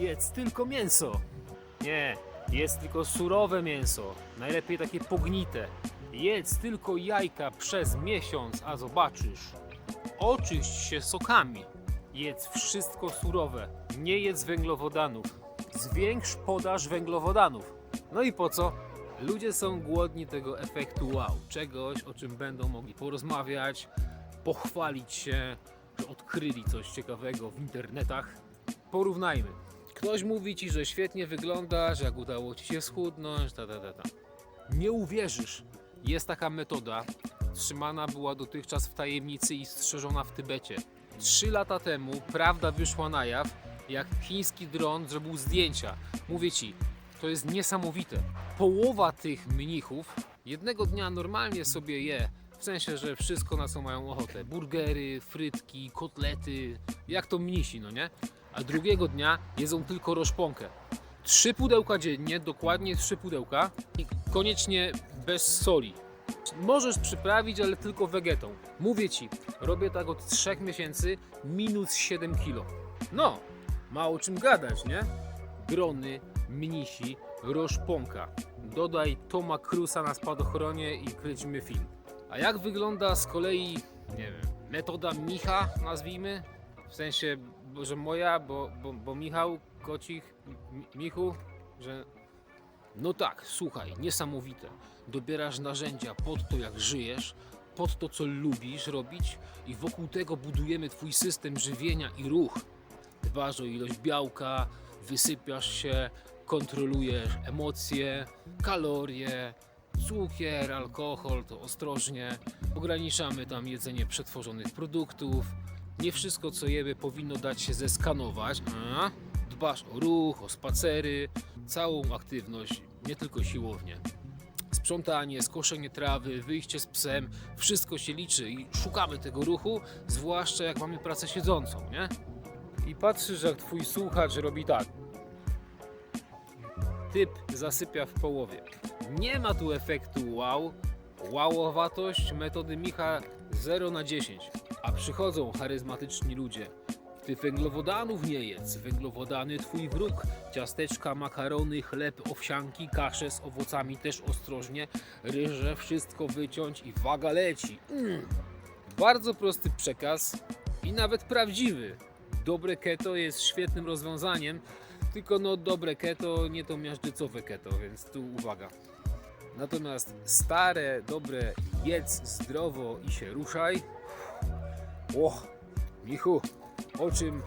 Jedz tylko mięso. Nie, jedz tylko surowe mięso. Najlepiej takie pognite. Jedz tylko jajka przez miesiąc, a zobaczysz. Oczyść się sokami. Jedz wszystko surowe. Nie jedz węglowodanów. Zwiększ podaż węglowodanów. No i po co? Ludzie są głodni tego efektu wow. Czegoś, o czym będą mogli porozmawiać, pochwalić się, że odkryli coś ciekawego w internetach. Porównajmy. Ktoś mówi ci, że świetnie wyglądasz, jak udało ci się schudnąć, ta, ta, ta, ta. Nie uwierzysz. Jest taka metoda. Trzymana była dotychczas w tajemnicy i strzeżona w Tybecie. Trzy lata temu prawda wyszła na jaw, jak chiński dron zrobił zdjęcia. Mówię ci, to jest niesamowite. Połowa tych mnichów jednego dnia normalnie sobie je. W sensie, że wszystko na co mają ochotę. Burgery, frytki, kotlety, jak to mnisi, no nie? A drugiego dnia jedzą tylko roszponkę. Trzy pudełka dziennie, dokładnie trzy pudełka i koniecznie bez soli. Możesz przyprawić, ale tylko wegetą. Mówię ci, robię tak od 3 miesięcy, minus 7 kilo. No, ma o czym gadać, nie? Drony, mnisi, roszponka. Dodaj Toma Cruza na spadochronie i kręcimy film. A jak wygląda z kolei, nie wiem, metoda Micha, nazwijmy? W sensie, że moja, bo, bo, bo Michał, Kocich, Mi- Michu, że... No tak, słuchaj, niesamowite. Dobierasz narzędzia pod to, jak żyjesz, pod to, co lubisz robić i wokół tego budujemy twój system żywienia i ruch. Dbasz o ilość białka, wysypiasz się, kontrolujesz emocje, kalorie, cukier, alkohol, to ostrożnie. Ograniczamy tam jedzenie przetworzonych produktów. Nie wszystko, co jemy, powinno dać się zeskanować. Dbasz o ruch, o spacery, całą aktywność, nie tylko siłownię. Sprzątanie, skoszenie trawy, wyjście z psem, wszystko się liczy i szukamy tego ruchu, zwłaszcza jak mamy pracę siedzącą, nie? I patrzysz, jak twój słuchacz robi tak. Typ zasypia w połowie. Nie ma tu efektu wow, wowowatość metody Micha 0 na 10. Przychodzą charyzmatyczni ludzie. Ty węglowodanów nie jedz, węglowodany twój wróg. Ciasteczka, makarony, chleb, owsianki, kasze z owocami też ostrożnie. Ryże, wszystko wyciąć i waga leci. Mm. Bardzo prosty przekaz i nawet prawdziwy. Dobre keto jest świetnym rozwiązaniem, tylko no dobre keto nie to miażdżycowe keto, więc tu uwaga. Natomiast stare, dobre jedz zdrowo i się ruszaj. Och, Michu, o czym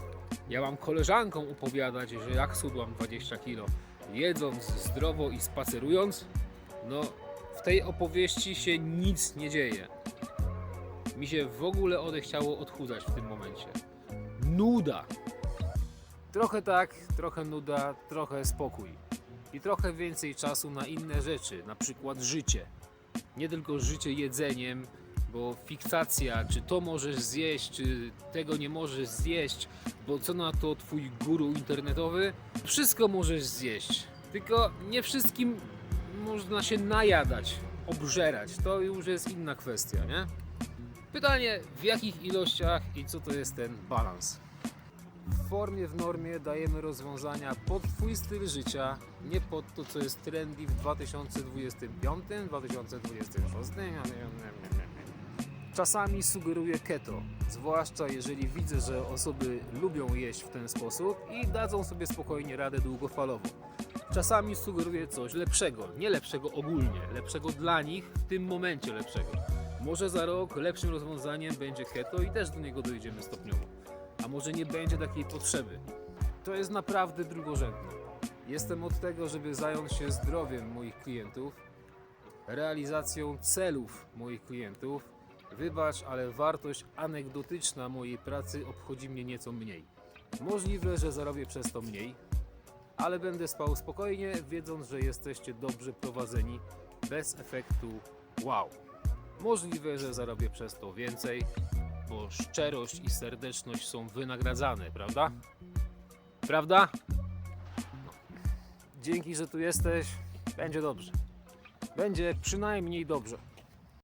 ja mam koleżankom opowiadać, że jak schudłam 20 kilo, jedząc zdrowo i spacerując, no w tej opowieści się nic nie dzieje. Mi się w ogóle odechciało odchudzać w tym momencie. Nuda. Trochę tak, trochę nuda, trochę spokój. I trochę więcej czasu na inne rzeczy, na przykład życie. Nie tylko życie jedzeniem, bo fiksacja, czy to możesz zjeść, czy tego nie możesz zjeść, bo co na to twój guru internetowy? Wszystko możesz zjeść, tylko nie wszystkim można się najadać, obżerać. To już jest inna kwestia, nie? Pytanie, w jakich ilościach i co to jest ten balans? W formie, w normie dajemy rozwiązania pod Twój styl życia, nie pod to, co jest trendy w 2025, 2026. Czasami sugeruję keto, zwłaszcza jeżeli widzę, że osoby lubią jeść w ten sposób i dadzą sobie spokojnie radę długofalowo. Czasami sugeruję coś lepszego, nie lepszego ogólnie, lepszego dla nich, w tym momencie lepszego. Może za rok lepszym rozwiązaniem będzie keto i też do niego dojdziemy stopniowo. A może nie będzie takiej potrzeby. To jest naprawdę drugorzędne. Jestem od tego, żeby zająć się zdrowiem moich klientów, realizacją celów moich klientów. Wybacz, ale wartość anegdotyczna mojej pracy obchodzi mnie nieco mniej. Możliwe, że zarobię przez to mniej, ale będę spał spokojnie, wiedząc, że jesteście dobrze prowadzeni, bez efektu wow. Możliwe, że zarobię przez to więcej, bo szczerość i serdeczność są wynagradzane, prawda? Prawda? Dzięki, że tu jesteś. Będzie dobrze. Będzie przynajmniej dobrze.